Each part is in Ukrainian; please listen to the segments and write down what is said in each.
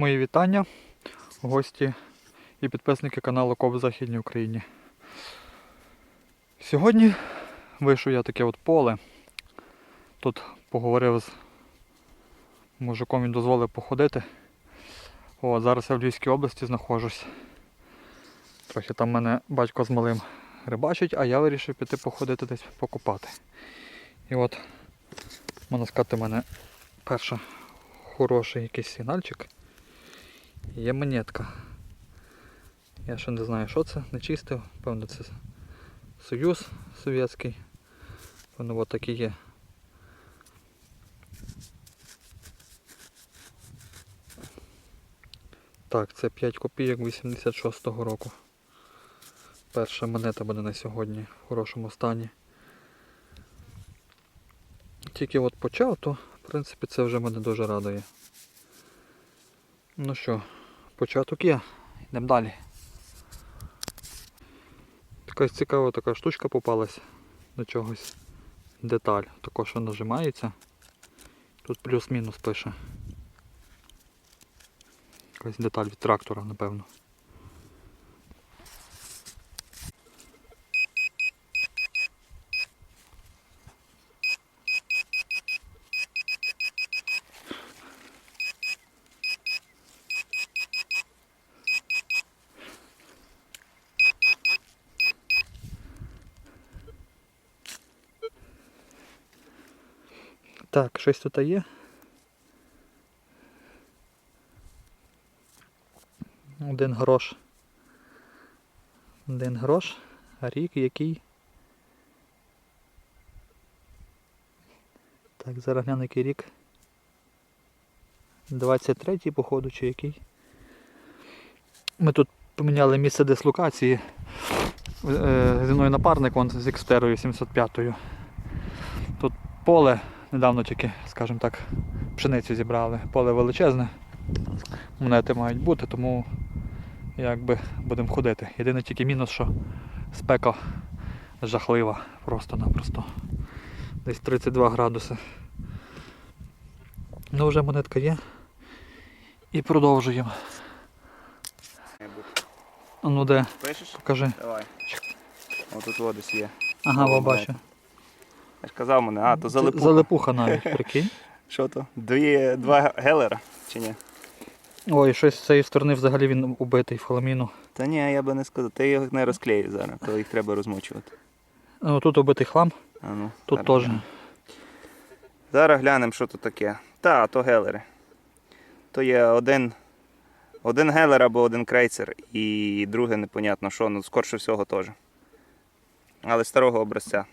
Мої вітання, гості і підписники каналу Коп в Західній Україні. Сьогодні вийшов я таке от поле. Тут поговорив з мужиком, він дозволив походити. О, зараз я в Львівській області знаходжусь. Трохи там мене батько з малим рибачить, а я вирішив піти походити десь покупати. І от, можна сказати, в мене перша хороший якийсь сигнальчик. Є монетка. Я ще не знаю, що це, не чистив. Певно, це Союз Совєтський. Воно от такі є. Так, це 5 копійок 86-го року. Перша монета буде на сьогодні в хорошому стані. Тільки от почав, то в принципі це вже мене дуже радує. Ну що, початок є, йдемо далі. Якась цікава така штучка попалась до чогось. Деталь. Також що нажимається. Тут плюс-мінус пише. Якась деталь від трактора, напевно. Так, щось тут є. Один грош. Один грош. Рік який. Так, зараз гляну який рік. 23-й, походу, чи який. Ми тут поміняли місце дислокації. Е, Зі мною напарник вон з Екстерою 75-ю. Тут поле недавно тільки, скажімо так, пшеницю зібрали. Поле величезне. Монети мають бути, тому якби будемо ходити. Єдине тільки мінус, що спека жахлива просто-напросто. Десь 32 градуси. Ну вже монетка є. І продовжуємо. Ну де, Пишеш? покажи. Давай. Отут о, десь є. Ага, О, бачу. Я ж казав мене, а, то залипуха. Залипуха навіть, прикинь. Що то? Дві, два гелера, чи ні? Ой, щось з цієї сторони взагалі він убитий в хламіну. Та ні, я би не сказав. Ти його не розклеїш зараз, то їх треба розмочувати. Ну тут убитий хлам, А ну, тут теж. Зараз глянемо, що тут таке. Та, то гелери. То є один, один гелер або один крейцер, і друге непонятно що, ну скорше всього теж. Але старого образця.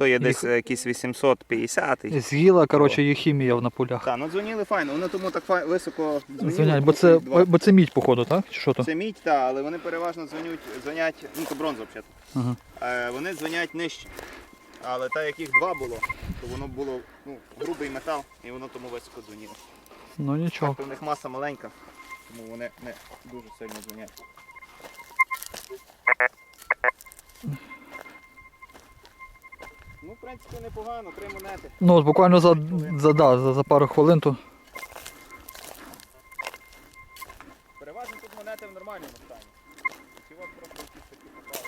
То є десь Їх- е, якийсь 850 З'їла, коротше, їх хімія на полях. Так, ну дзвоніли файно, вони тому так фай... високо дзвонили. Звонять, бо це, два- бо це мідь, походу, так? Чи що то? Це мідь, так, але вони переважно дзвонять, дзвонять, ну то бронза взагалі. Ага. Е, вони дзвонять нижче. Але так як їх два було, то воно було ну, грубий метал і воно тому високо дзвоніло. Ну нічого. Так, у них маса маленька, тому вони не дуже сильно дзвонять. Ну, в принципі, непогано, три монети. Ну от буквально за, за, да, за, за пару хвилин то. Переважно тут монети в нормальному стані. Ці от просто якісь такі попали.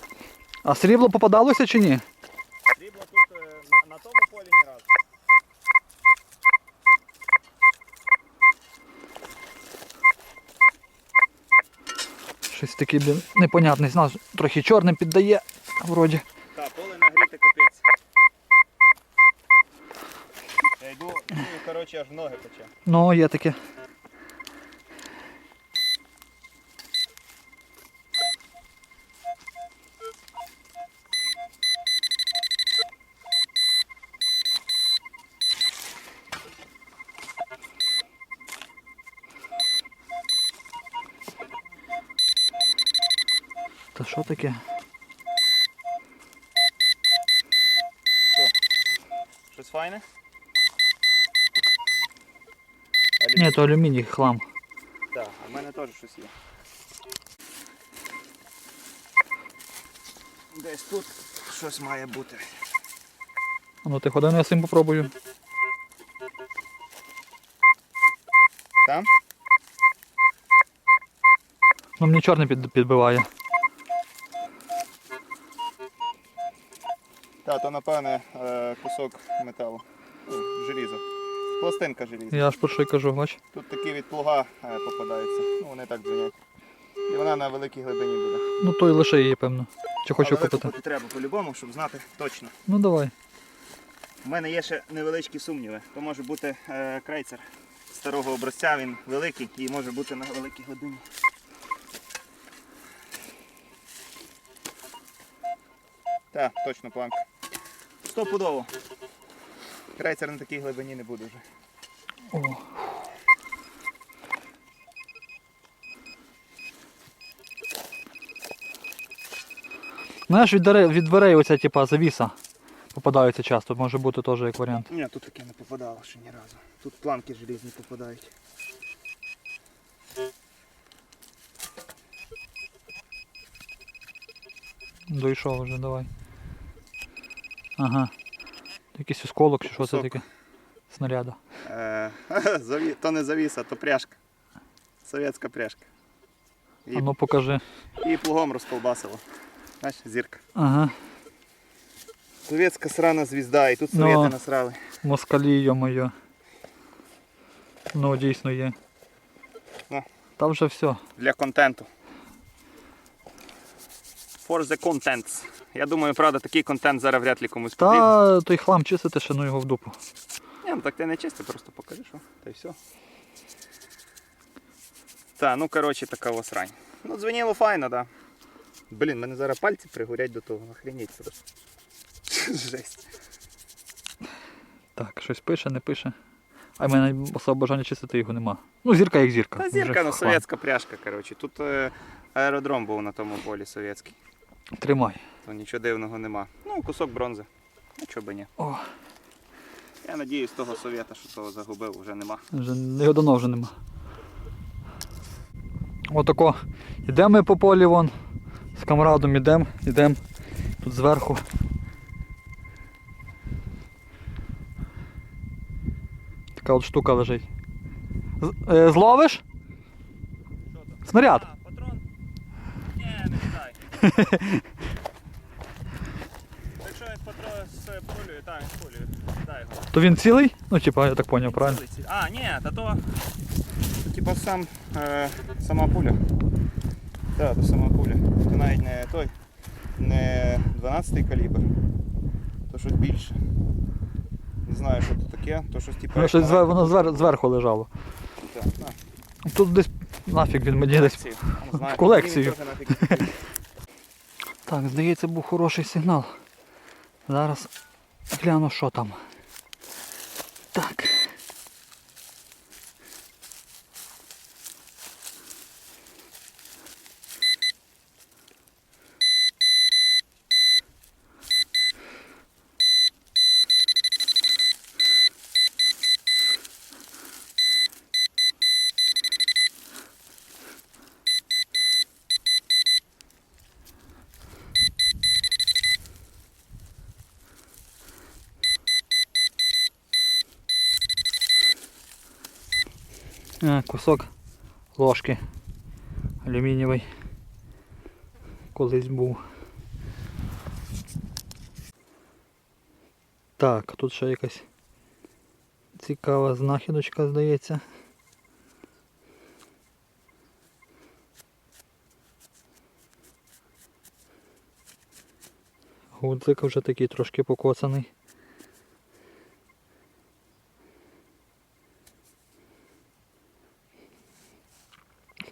А срібло попадалося чи ні? Срібло тут е, на, на тому полі ні разу. Щось такий, блін, непонятний нас трохи чорним піддає. Вроді. Йду, ну, коротше, аж ноги пече. Ну, є таке. Та що таке? Щось файне? Ні, то алюміній хлам. Так, а в мене теж щось є. Десь тут щось має бути. Ну ти ходи, я цим попробую. Там? Ну мені чорний під, підбиває. Так, то напевне е, кусок металу. Ну, Желізо. Пластинка желіза. Я ж про що й кажу, бач. Тут такі від плуга е, попадаються. Ну, вони так дзвонять. І вона на великій глибині буде. Ну то й лише її, певно. Чи хочу Але купити. треба по-любому, щоб знати точно. Ну давай. У мене є ще невеличкі сумніви. То може бути е, крейцер старого образця, він великий і може бути на великій глибині. Так, точно планка. Стопудово. Крейцер на такій глибині не буде вже. О. Знаєш, від дверей, від дверей оця типа завіса попадаються часто, може бути теж як варіант. Ні, тут таке не попадало ще ні разу. Тут планки желізні попадають. Дійшов вже, давай. Ага. Якийсь осколок чи що це таке? Снаряда. Е, то не завіса, то пряжка. Совєтська пряжка. І, А ну покажи. і плугом розколбасило. Знаєш, зірка. Ага. Совєтська срана звізда, і тут Ну. совєти насрали. Москалі, йо-моє. Ну, дійсно є. Ну. Та вже все. Для контенту. For the contents. Я думаю, правда, такий контент зараз вряд ли комусь потрібен. Та той хлам чистити ще ну його в дупу. Ні, ну так ти не чисти, просто покажи, що. Та й все. Та, ну коротше, така ось рань. Ну, дзвеніло файно, да. Блін, мене зараз пальці пригорять до того, охренеть просто. Жесть. Так, щось пише, не пише. А в мене особо бажання чистити його нема. Ну, зірка як зірка. Та зірка, ну совєтська пряжка, коротше. Тут е, аеродром був на тому полі совєтський. Тримай. То нічого дивного нема. Ну, кусок бронзи. Ну, чого би ні. О, Я надіюсь, того совєта, що того загубив, вже нема. вже його давно вже нема. Отако. Йдемо ми по полі вон. З камрадом йдемо, йдемо. Тут зверху. Така от штука лежить. З- е, зловиш? Снаряд. А, патрон? Ні, не кидай. Якщо патрон з пулею, так, з пулею. Дай його. То він цілий? Ну, типа, я так зрозумів, правильно? А, ні, та то. то Типа сам, е, сама пуля. Так, то сама пуля. То навіть не той. Не 12-й калібр. То щось більше. Не знаю, що це таке. То щось типу. Воно щось звер, воно звер, зверху лежало. Так, на, Тут десь нафіг він мені десь. знаю, в колекцію. мені теж нафіг. Так, здається, був хороший сигнал. Зараз гляну, що там. Так. А, кусок ложки алюмінієвий. Колись був. Так, тут ще якась цікава знахідочка, здається. Гудзик вже такий трошки покоцаний.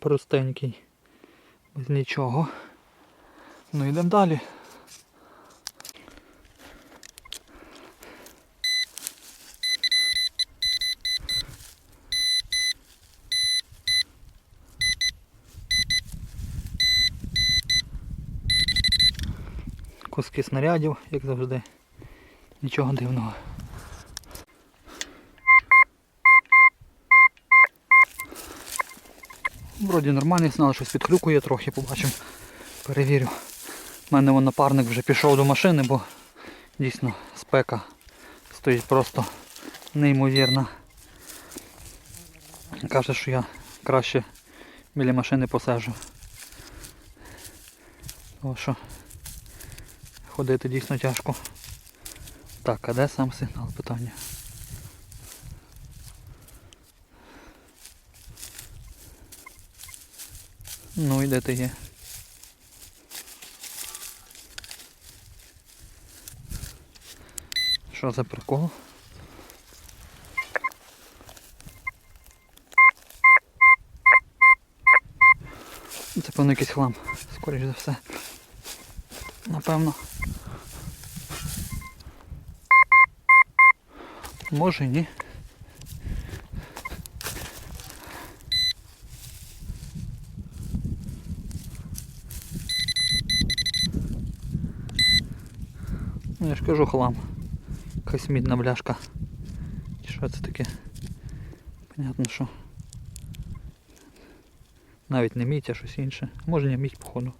Простенький. Без нічого. Ну йдемо далі. Куски снарядів, як завжди. Нічого дивного. Вроді нормальний сигнал, щось підхрюкує трохи, побачимо. Перевірю. У мене вон напарник вже пішов до машини, бо дійсно спека стоїть просто неймовірна. Каже, що я краще біля машини посажу. О, що ходити дійсно тяжко. Так, а де сам сигнал питання? Ну і де ти є? Що за прикол? Це певно якийсь хлам, скоріш за все. Напевно. Може ні. Ну, я ж кажу хлам. Якась мідна бляшка. Чи що це таке? Понятно, що. Навіть не мідь, а щось інше. Може не мідь, походу.